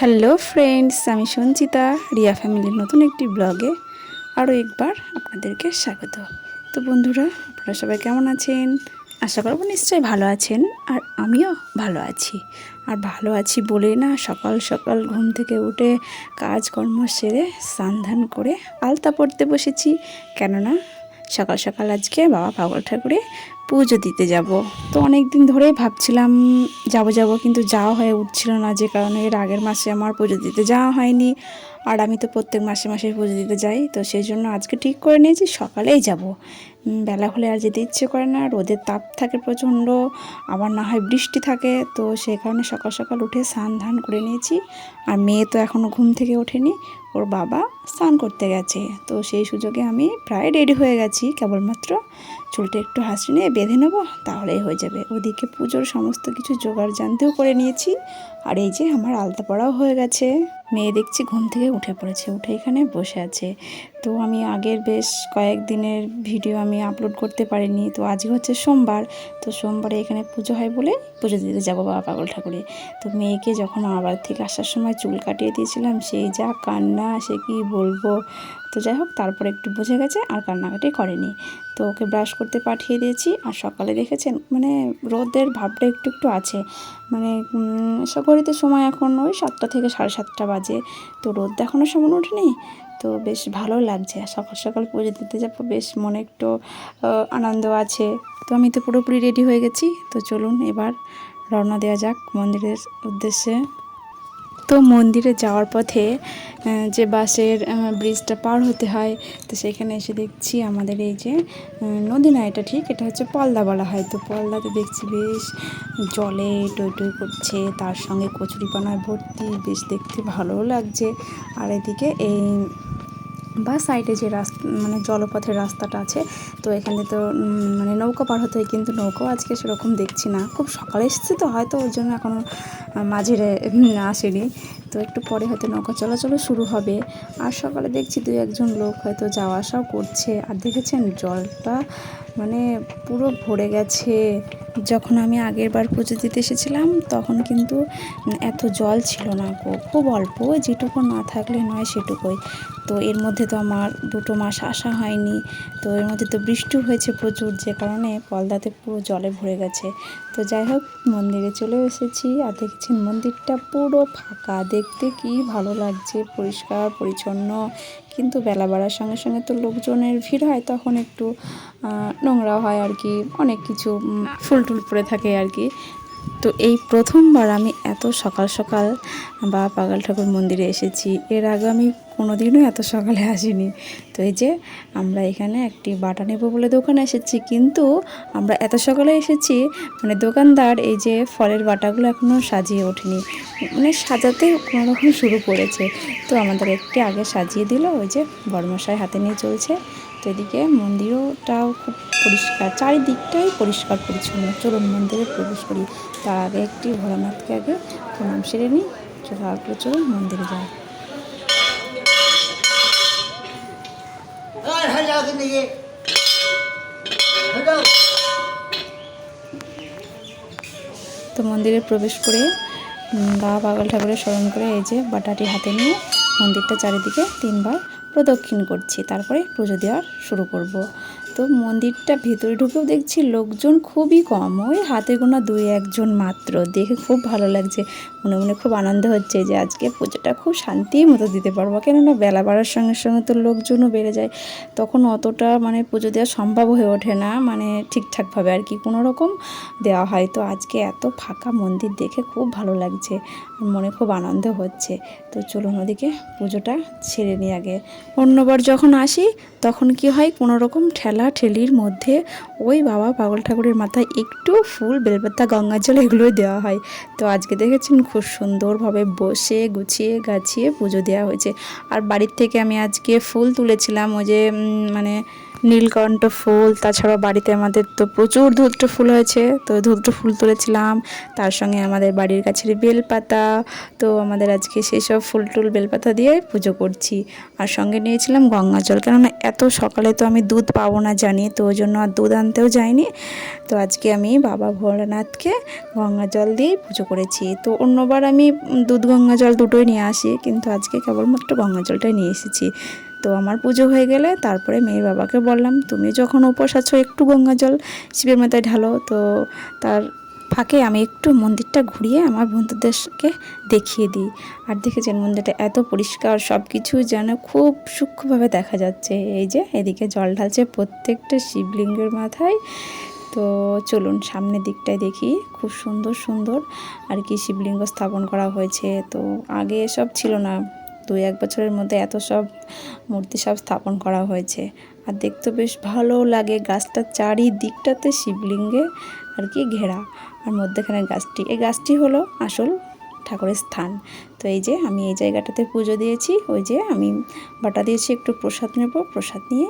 Hello friends আমি সঞ্চিতা, রিয়া ফ্যামিলির নতুন একটি ব্লগে আরও একবার আপনাদেরকে স্বাগত। তো বন্ধুরা, আপনারা সবাই কেমন আছেন? আশা করব নিশ্চয়ই ভালো আছেন, আর আমিও ভালো আছি। আর ভালো আছি বলে না, সকাল সকাল ঘুম থেকে উঠে কাজকর্ম সেরে স্নান ধান করে আলতা পড়তে বসেছি। কেননা, সকাল সকাল আজকে বাবা পাগল ঠাকুরে পুজো দিতে যাব। তো অনেক দিন ধরেই ভাবছিলাম যাব যাব, কিন্তু যাওয়া হয়ে উঠছিল না, যে কারণে এর আগের মাসে আমার পুজো দিতে যাওয়া হয়নি। আর আমি তো প্রত্যেক মাসে মাসে পুজো দিতে যাই, তো সেই জন্য আজকে ঠিক করে নিয়েছি, সকালেই যাব। বেলা হলে আর যেতে ইচ্ছে করে না, রোদের তাপ থাকে প্রচণ্ড, আবার না হয় বৃষ্টি থাকে, তো সেই কারণে সকাল সকাল উঠে স্নান ধান করে নিয়েছি। আর মেয়ে তো এখনও ঘুম থেকে ওঠেনি, ওর বাবা স্নান করতে গেছে, তো সেই সুযোগে আমি প্রায় রেডি হয়ে গেছি, কেবলমাত্র চুলটা একটু হাসি নিয়ে বেঁধে নেব, তাহলেই হয়ে যাবে। ওদিকে পুজোর সমস্ত কিছু জোগাড় জানতেও করে নিয়েছি, আর এই যে আমার আলতা পড়াও হয়ে গেছে। মেয়ে দেখছি ঘুম থেকে উঠে পড়েছে, উঠে এখানে বসে আছে। তো আমি আগের বেশ কয়েকদিনের ভিডিও আমি আপলোড করতে পারিনি, তো আজকে হচ্ছে সোমবার। তো সোমবারে এখানে পুজো হয় বলে পুজো দিতে যাব বাবা পাগল ঠাকুরে। তো মেয়েকে যখন আমার থেকে আসার সময় চুল কাটিয়ে দিয়েছিলাম সেই যা কান্না, সে কি বলব? তো যাই হোক, তারপরে একটু বুঝে গেছে আর কান্নাকাটি করেনি। তো ওকে ব্রাশ করতে পাঠিয়ে দিয়েছি আর সকালে দেখেছেন মানে রোদের ভাবটা একটু একটু আছে। মানে ঘড়িতে সময় এখন ওই সাতটা থেকে সাড়ে সাতটা বাজে। তো রোদ এখনও সময় ওঠেনি। তো বেশ ভালো লাগছে। আর সকাল সকাল পুজো দিতে যাব, বেশ মনে একটু আনন্দ আছে। তো আমি তো পুরোপুরি রেডি হয়ে গেছি। তো চলুন এবার রওনা দেওয়া যাক মন্দিরের উদ্দেশ্যে। তো মন্দিরে যাওয়ার পথে যে বাসের ব্রিজটা পার হতে হয়, তো সেখানে এসে দেখছি আমাদের এই যে নদী না, এটা ঠিক, এটা হচ্ছে পলদা বলা হয়। তো পলদাতে দেখছি বেশ জলে টই টই করছে, তার সঙ্গে কচুরিপানায় ভর্তি, বেশ দেখতে ভালোও লাগছে। আর এদিকে এই বা সাইডে যে রাস্তা মানে জলপথের রাস্তাটা আছে, তো এখানে তো মানে নৌকা পার হতে হয় কিন্তু নৌকাও আজকে সেরকম দেখছি না। খুব সকালে এসেছে তো, হয়তো ওর জন্য এখনও মাঝিরে আসেনি। তো একটু পরে হয়তো নৌকা চলাচলও শুরু হবে। আর সকালে দেখছি দু একজন লোক হয়তো যাওয়া আসাও করছে। আর দেখেছেন জলটা মানে পুরো ভরে গেছে। যখন আমি আগের বার পুজো দিতে এসেছিলাম, তখন কিন্তু এত জল ছিল না গো। খুব অল্প, যেটুকু না থাকলে নয় সেটুকুই। তো এর মধ্যে তো আমার দুটো মাস আসা হয়নি। তো এর মধ্যে তো বৃষ্টি হয়েছে প্রচুর, যে কারণে পলদাতে পুরো জলে ভরে গেছে। তো যাই হোক, মন্দিরে চলে এসেছি। আর দেখছি মন্দিরটা পুরো ফাঁকা। দেখতে কি ভালো লাগছে, পরিষ্কার, পরিচ্ছন্ন। কিন্তু বেলা বাড়ার সঙ্গে সঙ্গে তো লোকজনের ভিড় হয়, তখন একটু নোংরা হয় আর কি। অনেক কিছু ফুল টুল পড়ে থাকে আর কি। তো এই প্রথমবার আমি এত সকাল সকাল বা পাগল ঠাকুর মন্দিরে এসেছি। এর আগে আমি কোনোদিনও এত সকালে আসিনি। তো এই যে আমরা এখানে একটি বাটা নেব বলে দোকানে এসেছি। কিন্তু আমরা এত সকালে এসেছি মানে দোকানদার এই যে ফলের বাটাগুলো এখনও সাজিয়ে ওঠেনি। মানে সাজাতে কোনো রকম শুরু করেছে। তো আমাদের একটি আগে সাজিয়ে দিল, ওই যে বড়মশাই হাতে নিয়ে চলছে। তো এদিকে মন্দিরটাও খুব পরিষ্কার চারিদিকটাই পরিষ্কার পরিচ্ছন্ন। চলুন মন্দিরে প্রবেশ করি। তার আগে একটি ভোলানাথকে আগে প্রণাম সেরে নিই। চলো তারপরে চলুন মন্দিরে যাই? তো মন্দিরে প্রবেশ করে বাবা পাগল ঠাকুরের স্মরণ করে এই যে বাটাটি হাতে নিয়ে মন্দিরটা চারিদিকে তিনবার প্রদক্ষিণ করছি। তারপরে পুজো দেওয়ার শুরু করব। তো মন্দিরটা ভেতরে ঢুকেও দেখছি লোকজন খুবই কম। ওই হাতে গোনা দুই একজন মাত্র। দেখে খুব ভালো লাগছে। মনে মনে খুব আনন্দ হচ্ছে যে আজকে পুজোটা খুব শান্তির মতো দিতে পারব। কেননা বেলা বাড়ার সঙ্গে সঙ্গে তো লোকজনও বেড়ে যায়। তখন অতটা মানে পুজো দেওয়া সম্ভব হয়ে ওঠে না। মানে ঠিকঠাকভাবে আর কি কোনো রকম দেওয়া হয়। তো আজকে এত ফাঁকা মন্দির দেখে খুব ভালো লাগছে। মনে খুব আনন্দ হচ্ছে। তো চলুন ওদিকে পুজোটা ছেড়ে নিই আগে। অন্যবার যখন আসি, তখন কি হয় কোনো রকম ঠেলা ঠেলির মধ্যে ওই বাবা পাগল ঠাকুরের মাথায় একটু ফুল, বেলপাতা, গঙ্গা জল এগুলোই দেওয়া হয়। তো আজকে দেখেছেন খুব সুন্দরভাবে বসে, গুছিয়ে, গাছিয়ে পুজো দেওয়া হয়েছে। আর বাড়ির থেকে আমি আজকে ফুল তুলেছিলাম, ওই যে মানে নীলকণ্ঠ ফুল তাছাড়া বাড়িতে আমাদের তো প্রচুর ধুত্র ফুল হয়েছে, তো ধুত্র ফুল তুলেছিলাম, তার সঙ্গে আমাদের বাড়ির কাছের বেলপাতা, তো আমাদের আজকে সেই সব ফুল টুল বেলপাতা দিয়ে পুজো করছি। আর সঙ্গে নিয়েছিলাম গঙ্গা জল, কেননা এত সকালে তো আমি দুধ পাবো না জানি, তো ওই জন্য আর দুধ আনতেও যাইনি। তো আজকে আমি বাবা ভোলানাথকে গঙ্গা জল দিয়েই পুজো করেছি। তো অন্যবার আমি দুধ গঙ্গা জল দুটোই নিয়ে আসি, কিন্তু আজকে কেবলমাত্র গঙ্গা জলটাই নিয়ে এসেছি। তো আমার পুজো হয়ে গেলে তারপরে মেয়ের বাবাকে বললাম, তুমি যখন উপোস আছো, একটু গঙ্গা জল শিবের মাথায় ঢালো। তো তার ফাঁকে আমি একটু মন্দিরটা ঘুরিয়ে আমার বন্ধুদেরকে দেখিয়ে দিই। আর দেখেছেন মন্দিরটা এত পরিষ্কার সব কিছু যেন খুব সূক্ষ্মভাবে দেখা যাচ্ছে। এই যে, এদিকে জল ঢালছে প্রত্যেকটা শিবলিঙ্গের মাথায়। তো চলুন সামনের দিকটায় দেখি, খুব সুন্দর সুন্দর আর কি শিবলিঙ্গ স্থাপন করা হয়েছে। তো আগে এসব ছিল না। দুই এক বছরের মধ্যে এত সব মূর্তি সব স্থাপন করা হয়েছে। আর দেখতে বেশ ভালো লাগে। গাছটার চারিদিকটাতে শিবলিঙ্গে আর কি ঘেরা। আর মধ্যেখানে গাছটি, এই গাছটি হলো আসল ঠাকুরের স্থান। তো এই যে আমি এই জায়গাটাতে পুজো দিয়েছি। ওই যে আমি বাটা দিয়েছি, একটু প্রসাদ নেব। প্রসাদ নিয়ে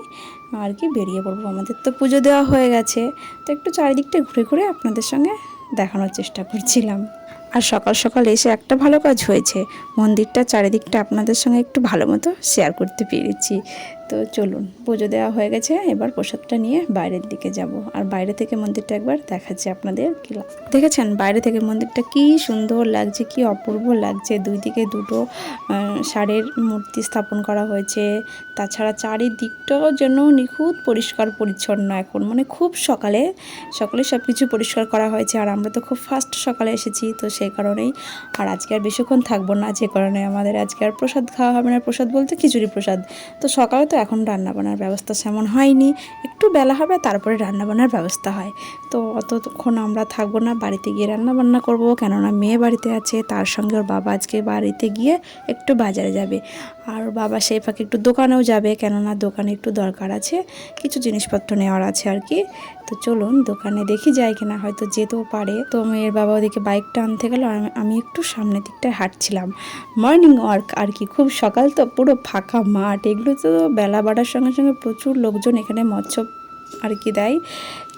আর কি বেরিয়ে পড়ব। আমাদের তো পুজো দেওয়া হয়ে গেছে। তো একটু চারিদিকটা ঘুরে ঘুরে আপনাদের সঙ্গে দেখানোর চেষ্টা করছিলাম। আর সকাল সকাল এসে একটা ভালো কাজ হয়েছে। মন্দিরটা চারিদিকটা আপনাদের সঙ্গে একটু ভালো মতো শেয়ার করতে পেরেছি। তো চলুন, পুজো দেওয়া হয়ে গেছে, এবার প্রসাদটা নিয়ে বাইরের দিকে যাব। আর বাইরে থেকে মন্দিরটা একবার দেখাচ্ছি আপনাদের, কি দেখেছেন বাইরে থেকে মন্দিরটা কি সুন্দর লাগছে, কি অপূর্ব লাগছে, দুই দিকে দুটো ষাঁড়ের মূর্তি স্থাপন করা হয়েছে, তাছাড়া চারিদিকটাও যেন নিখুঁত পরিষ্কার পরিচ্ছন্ন এখন মানে খুব সকালে সকালে সব কিছু পরিষ্কার করা হয়েছে, আর আমরা তো খুব ফাস্ট সকালে এসেছি, তো সেই কারণেই, আর আজকে আর বেশিক্ষণ থাকব না, যে কারণে আমাদের আজকে আর প্রসাদ খাওয়া হবে না, প্রসাদ বলতে খিচুড়ি প্রসাদ, তো সকালে তো এখন রান্নাবান্নার ব্যবস্থা সেমন হয়নি। একটু বেলা হবে, তারপরে রান্নাবান্নার ব্যবস্থা হয়। তো অতক্ষণ আমরা থাকব না, বাড়িতে গিয়ে রান্নাবান্না করব। কেননা মেয়ে বাড়িতে আছে, তার সঙ্গে ওর বাবা আজকে বাড়িতে গিয়ে একটু বাজারে যাবে। আর বাবা সেই ফাঁকে একটু দোকানেও যাবে, কেননা দোকানে একটু দরকার আছে, কিছু জিনিসপত্র নেওয়ার আছে আর কি। তো চলুন দোকানে দেখি যায় কিনা, হয়তো যেতেও পারে। তো মেয়ের বাবা ওদিকে বাইকটা আনতে গেল আর আমি- একটু সামনের দিকটায় হাঁটছিলাম। মর্নিং ওয়ার্ক আর কি, খুব সকাল তো, পুরো ফাঁকা মাঠ। এগুলো তো বেলা বাড়ার সঙ্গে সঙ্গে প্রচুর লোকজন এখানে মৎস্য আর কি দেয়।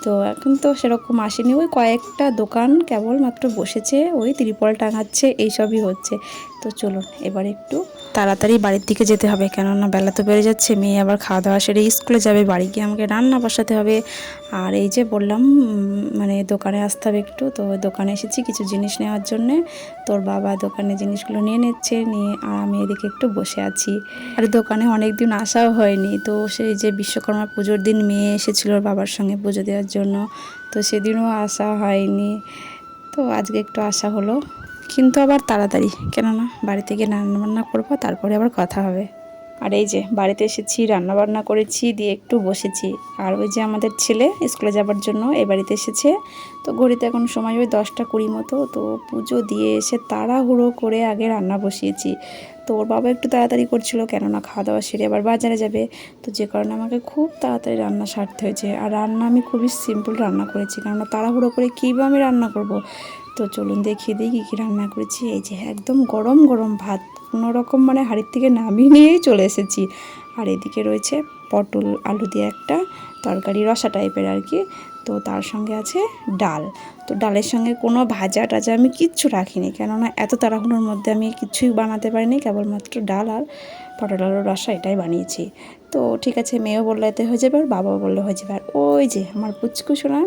তো এখন তো সেরকম আসেনি। ওই কয়েকটা দোকান কেবলমাত্র বসেছে, ওই ত্রিপল টাঙাচ্ছে, এইসবই হচ্ছে। তো চলুন, এবার একটু তাড়াতাড়ি বাড়ির দিকে যেতে হবে, কেননা বেলা তো বেড়ে যাচ্ছে, মেয়ে আবার খাওয়া দাওয়া সেরে স্কুলে যাবে, বাড়ি গিয়ে আমাকে রান্না বসাতে হবে। আর এই যে বললাম মানে দোকানে আসতে হবে একটু, তো দোকানে এসেছি কিছু জিনিস নেওয়ার জন্যে। তোর বাবা দোকানে জিনিসগুলো নিয়ে নিচ্ছে, নিয়ে আর আমি এদিকে একটু বসে আছি। আর দোকানে অনেক দিন আসাও হয়নি, তো সেই যে বিশ্বকর্মা পুজোর দিন মেয়ে এসেছিল বাবার সঙ্গে পুজো দেওয়ার জন্য। তো সেদিনও আসা হয়নি। তো আজকে একটু আসা হলো। কিন্তু আবার তাড়াতাড়ি। কেননা বাড়ি থেকে রান্নাবান্না করব, তারপরে আবার কথা হবে। আর এই যে বাড়িতে এসেছি, রান্নাবান্না করেছি, দিয়ে একটু বসেছি। আর ওই যে আমাদের ছেলে স্কুলে যাবার জন্য এ বাড়িতে এসেছে। তো ঘড়িতে এখন সময় ওই দশটা কুড়ি মতো, তো পুজো দিয়ে এসে তাড়াহুড়ো করে আগে রান্না বসিয়েছি। তো ওর বাবা একটু তাড়াতাড়ি করছিল, কেননা খাওয়া দাওয়া সেরে আবার বাজারে যাবে। তো যে কারণে আমাকে খুব তাড়াতাড়ি রান্না সারতে হয়েছে। আর রান্না আমি খুবই সিম্পল রান্না করেছি, কেননা তাড়াহুড়ো করে কী বা আমি রান্না করব? তো চলুন দেখিয়ে দিই কী কী রান্না করেছি। এই যে একদম গরম গরম ভাত। কোনো রকম মানে হাড়ির থেকে নামিয়ে নিয়েই চলে এসেছি। আর এদিকে রয়েছে পটল, আলু দিয়ে একটা তরকারি রসা টাইপের আর কি। তো তার সঙ্গে আছে ডাল। তো ডালের সঙ্গে কোনো ভাজা টাজা আমি কিচ্ছু রাখিনি। কেননা এত তাড়াহুড়োর মধ্যে আমি কিছুই বানাতে পারিনি। কেবলমাত্র ডাল আর পটল আলুর রসা এটাই বানিয়েছি। তো ঠিক আছে, মেয়েও বলল এতে হয়ে যাবে, আর বাবাও বলল হয়ে যাবে। আর ওই যে আমার পুচকু শোনা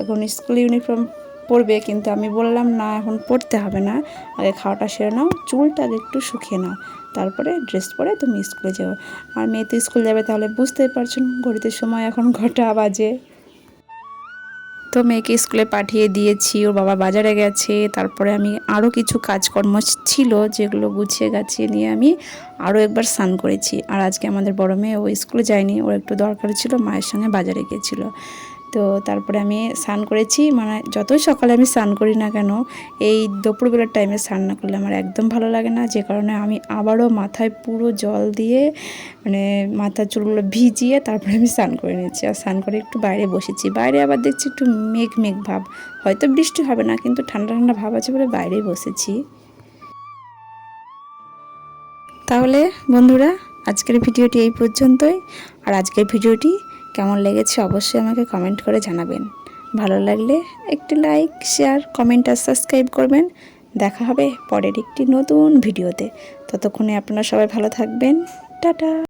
এখন স্কুল ইউনিফর্ম পরবে কিন্তু আমি বললাম, না, এখন পড়তে হবে না। আগে খাওয়াটা সেরে নাও, চুলটা আগে একটু শুকিয়ে নাও। তারপরে ড্রেস পরে তুমি স্কুলে যাও। আর মেয়ে তো স্কুল যাবে তাহলে বুঝতেই পারছেন ঘড়িতে সময় এখন ঘটা বাজে। তো মেয়েকে স্কুলে পাঠিয়ে দিয়েছি, ওর বাবা বাজারে গেছে। তারপরে আমি আরও কিছু কাজকর্ম ছিল যেগুলো গুছিয়ে গাছিয়ে নিয়ে আমি আরও একবার স্নান করেছি। আর আজকে আমাদের বড় মেয়ে ও স্কুলে যায়নি, ওর একটু দরকার ছিল, মায়ের সঙ্গে বাজারে গিয়েছিল। তো তারপরে আমি স্নান করেছি। মানে যতই সকালে আমি স্নান করি না কেন, এই দুপুরবেলার টাইমে স্নান না করলে আমার একদম ভালো লাগে না। যে কারণে আমি আবারও মাথায় পুরো জল দিয়ে মানে মাথার চুলগুলো ভিজিয়ে তারপরে আমি স্নান করে নিয়েছি। আর স্নান করে একটু বাইরে বসেছি। বাইরে আবার দেখছি একটু মেঘ মেঘ ভাব। হয়তো বৃষ্টি হবে না, কিন্তু ঠান্ডা ঠান্ডা ভাব আছে বলে বাইরেই বসেছি। তাহলে বন্ধুরা, আজকের ভিডিওটি এই পর্যন্তই। আর আজকের ভিডিওটি কেমন লেগেছে অবশ্যই আমাকে কমেন্ট করে জানাবেন। ভালো লাগলে একটি লাইক শেয়ার কমেন্ট আর সাবস্ক্রাইব করবেন। দেখা হবে পরের একটি নতুন ভিডিওতে ততক্ষণে আপনারা সবাই ভালো থাকবেন। টাটা!